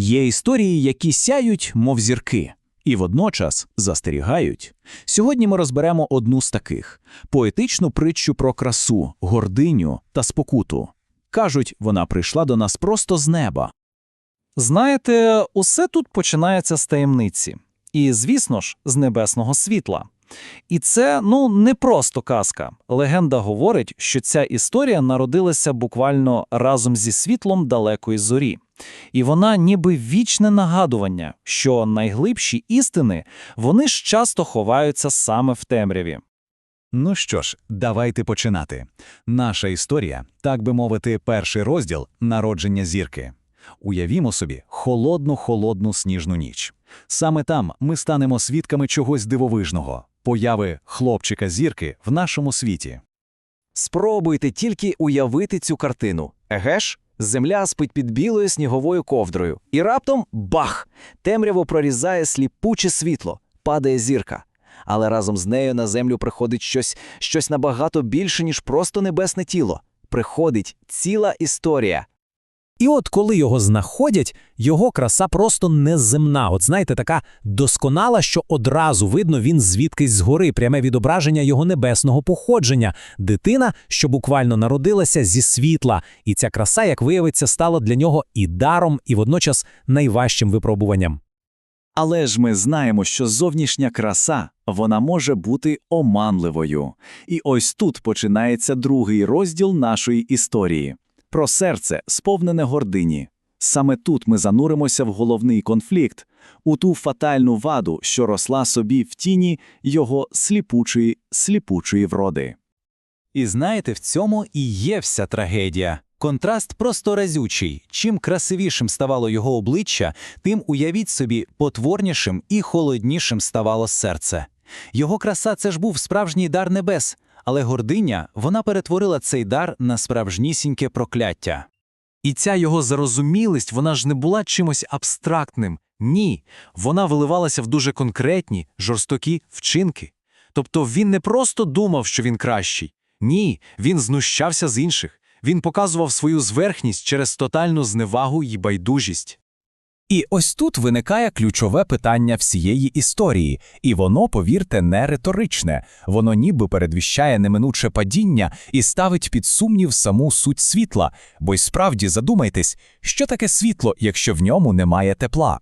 Є історії, які сяють, мов зірки, і водночас застерігають. Сьогодні ми розберемо одну з таких поетичну притчу про красу, гординю та спокуту. Кажуть, вона прийшла до нас просто з неба. Знаєте, усе тут починається з таємниці. І, звісно ж, з небесного світла. І це, ну, не просто казка. Легенда говорить, що ця історія народилася буквально разом зі світлом далекої зорі. І вона ніби вічне нагадування, що найглибші істини, вони ж часто ховаються саме в темряві. Ну що ж, давайте починати. Наша історія, так би мовити, перший розділ народження зірки. Уявімо собі холодну-холодну сніжну ніч. Саме там ми станемо свідками чогось дивовижного появи хлопчика зірки в нашому світі. Спробуйте тільки уявити цю картину. Еге ж, земля спить під білою сніговою ковдрою. І раптом бах! Темряво прорізає сліпуче світло, падає зірка. Але разом з нею на землю приходить щось, щось набагато більше, ніж просто небесне тіло. Приходить ціла історія. І от коли його знаходять, його краса просто неземна. От знаєте, така досконала, що одразу видно він звідкись згори, пряме відображення його небесного походження, дитина, що буквально народилася зі світла, і ця краса, як виявиться, стала для нього і даром, і водночас найважчим випробуванням. Але ж ми знаємо, що зовнішня краса вона може бути оманливою. І ось тут починається другий розділ нашої історії про серце, сповнене гордині. Саме тут ми зануримося в головний конфлікт, у ту фатальну ваду, що росла собі в тіні його сліпучої, сліпучої вроди. І знаєте, в цьому і є вся трагедія. Контраст просто разючий. Чим красивішим ставало його обличчя, тим, уявіть собі, потворнішим і холоднішим ставало серце. Його краса це ж був справжній дар небес, але гординя вона перетворила цей дар на справжнісіньке прокляття. І ця його зарозумілість, вона ж не була чимось абстрактним. Ні, вона виливалася в дуже конкретні, жорстокі вчинки. Тобто він не просто думав, що він кращий. Ні, він знущався з інших. Він показував свою зверхність через тотальну зневагу й байдужість. І ось тут виникає ключове питання всієї історії, і воно, повірте, не риторичне, воно ніби передвіщає неминуче падіння і ставить під сумнів саму суть світла, бо й справді задумайтесь, що таке світло, якщо в ньому немає тепла.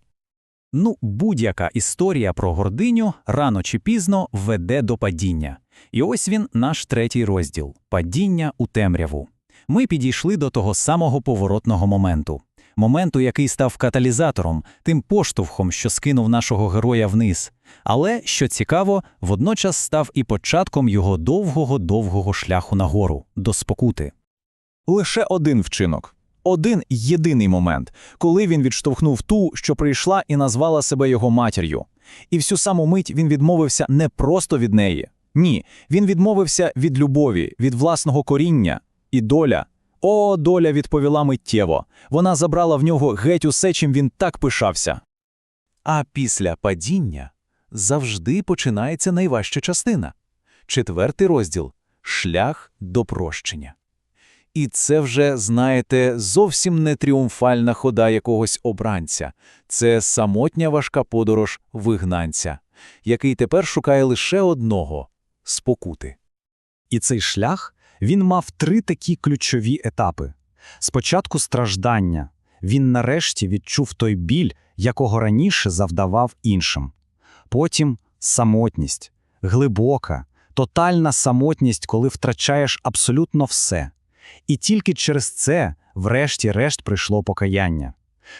Ну, будь-яка історія про гординю рано чи пізно веде до падіння. І ось він, наш третій розділ падіння у темряву. Ми підійшли до того самого поворотного моменту моменту, який став каталізатором, тим поштовхом, що скинув нашого героя вниз. Але, що цікаво, водночас став і початком його довгого-довгого шляху нагору, до спокути. Лише один вчинок, один єдиний момент, коли він відштовхнув ту, що прийшла і назвала себе його матір'ю. І всю саму мить він відмовився не просто від неї. Ні, він відмовився від любові, від власного коріння, і доля. О, доля відповіла миттєво. Вона забрала в нього геть усе, чим він так пишався. А після падіння завжди починається найважча частина четвертий розділ шлях до прощення. І це вже, знаєте, зовсім не тріумфальна хода якогось обранця, це самотня важка подорож вигнанця, який тепер шукає лише одного спокути. І цей шлях він мав три такі ключові етапи. Спочатку страждання. Він нарешті відчув той біль, якого раніше завдавав іншим. Потім самотність, глибока, тотальна самотність, коли втрачаєш абсолютно все. І тільки через це, врешті-решт, прийшло покаяння.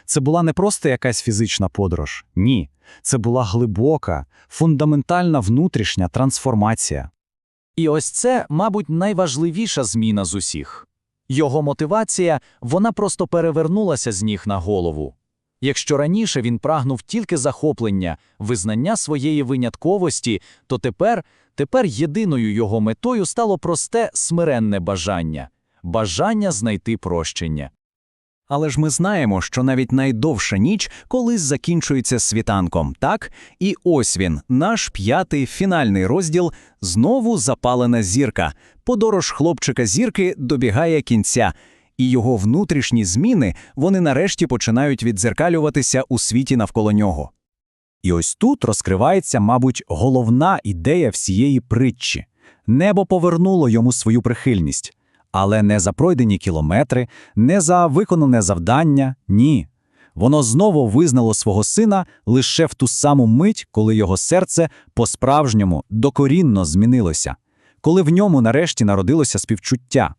Це була не просто якась фізична подорож, ні, це була глибока, фундаментальна внутрішня трансформація. І ось це, мабуть, найважливіша зміна з усіх. Його мотивація вона просто перевернулася з ніг на голову. Якщо раніше він прагнув тільки захоплення, визнання своєї винятковості, то тепер, тепер єдиною його метою стало просте смиренне бажання бажання знайти прощення. Але ж ми знаємо, що навіть найдовша ніч колись закінчується світанком, так? І ось він, наш п'ятий фінальний розділ, знову запалена зірка. Подорож хлопчика зірки добігає кінця. І його внутрішні зміни вони нарешті починають віддзеркалюватися у світі навколо нього. І ось тут розкривається, мабуть, головна ідея всієї притчі. Небо повернуло йому свою прихильність, але не за пройдені кілометри, не за виконане завдання, ні. Воно знову визнало свого сина лише в ту саму мить, коли його серце по-справжньому докорінно змінилося, коли в ньому нарешті народилося співчуття.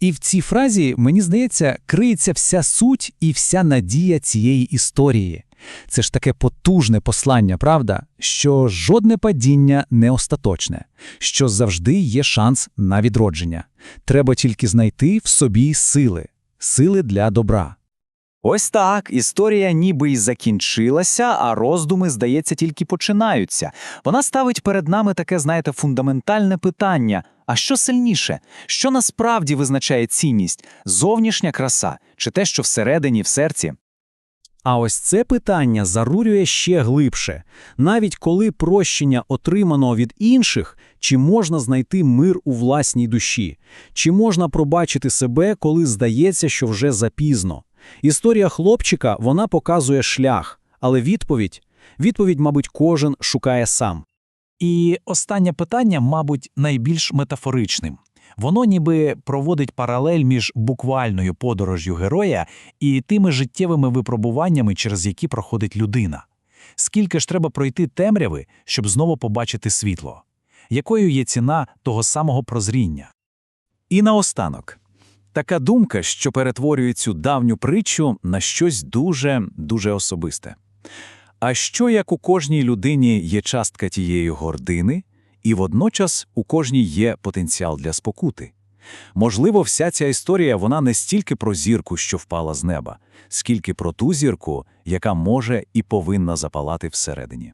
І в цій фразі, мені здається, криється вся суть і вся надія цієї історії. Це ж таке потужне послання, правда, що жодне падіння не остаточне, що завжди є шанс на відродження. Треба тільки знайти в собі сили, сили для добра. Ось так, історія ніби й закінчилася, а роздуми, здається, тільки починаються. Вона ставить перед нами таке, знаєте, фундаментальне питання: а що сильніше? Що насправді визначає цінність? Зовнішня краса чи те, що всередині, в серці? А ось це питання зарурює ще глибше. Навіть коли прощення отримано від інших, чи можна знайти мир у власній душі? Чи можна пробачити себе, коли здається, що вже запізно? Історія хлопчика, вона показує шлях, але відповідь, відповідь, мабуть, кожен шукає сам. І останнє питання, мабуть, найбільш метафоричним. Воно ніби проводить паралель між буквальною подорожю героя і тими життєвими випробуваннями, через які проходить людина. Скільки ж треба пройти темряви, щоб знову побачити світло? Якою є ціна того самого прозріння? І наостанок. Така думка, що перетворює цю давню притчу на щось дуже, дуже особисте. А що як у кожній людині є частка тієї гордини, і водночас у кожній є потенціал для спокути? Можливо, вся ця історія вона не стільки про зірку, що впала з неба, скільки про ту зірку, яка може і повинна запалати всередині.